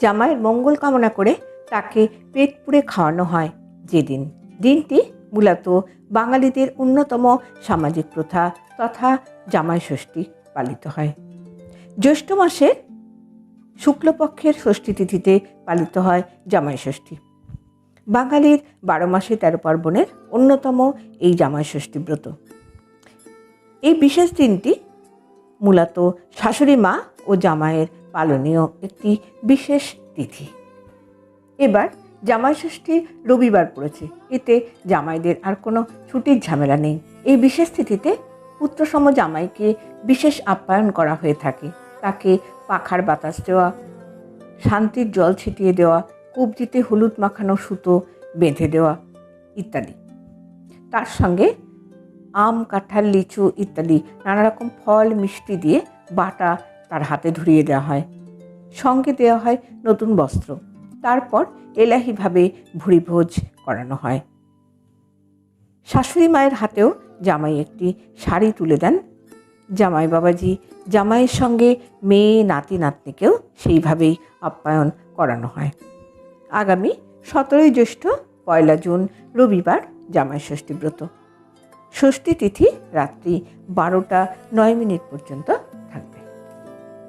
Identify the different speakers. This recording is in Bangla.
Speaker 1: জামাইয়ের মঙ্গল কামনা করে তাকে পেট পুড়ে খাওয়ানো হয় যেদিন। দিনটি মূলত বাঙালিদের অন্যতম সামাজিক প্রথা তথা জামাই ষষ্ঠী পালিত হয়। জ্যৈষ্ঠ মাসে শুক্লপক্ষের ষষ্ঠী তিথিতে পালিত হয় জামাই ষষ্ঠী। বাঙালির বারো মাসে তেরো পার্বণের অন্যতম এই জামাই ষষ্ঠী ব্রত। এই বিশেষ দিনটি মূলত শাশুড়ি মা ও জামাইয়ের পালনীয় একটি বিশেষ তিথি। এবার জামাই ষষ্ঠী রবিবার পড়েছে। এতে জামাইদের আর কোনো ছুটির ঝামেলা নেই। এই বিশেষ তিথিতে পুত্রসম জামাইকে বিশেষ আপ্যায়ন করা হয়ে থাকে। তাকে পাখার বাতাস দেওয়া, শান্তির জল ছিটিয়ে দেওয়া, কবজিতে হলুদ মাখানো সুতো বেঁধে দেওয়া ইত্যাদি। তার সঙ্গে আম, কাঁঠাল, লিচু ইত্যাদি নানা রকম ফল, মিষ্টি দিয়ে বাটা তার হাতে ধরিয়ে দেওয়া হয়। সঙ্গে দেওয়া হয় নতুন বস্ত্র। তারপর এলাহিভাবে ভুরিভোজ করানো হয়। শাশুড়ি মায়ের হাতেও জামাই একটি শাড়ি তুলে দেন। জামাই বাবাজি জামাইয়ের সঙ্গে মেয়ে, নাতি, নাতনিকেও সেইভাবেই আপ্যায়ন করানো হয়। আগামী সতেরোই জ্যৈষ্ঠ, পয়লা জুন, রবিবার জামাই ষষ্ঠী ব্রত। ষষ্ঠী তিথি রাত্রি বারোটা নয় মিনিট পর্যন্ত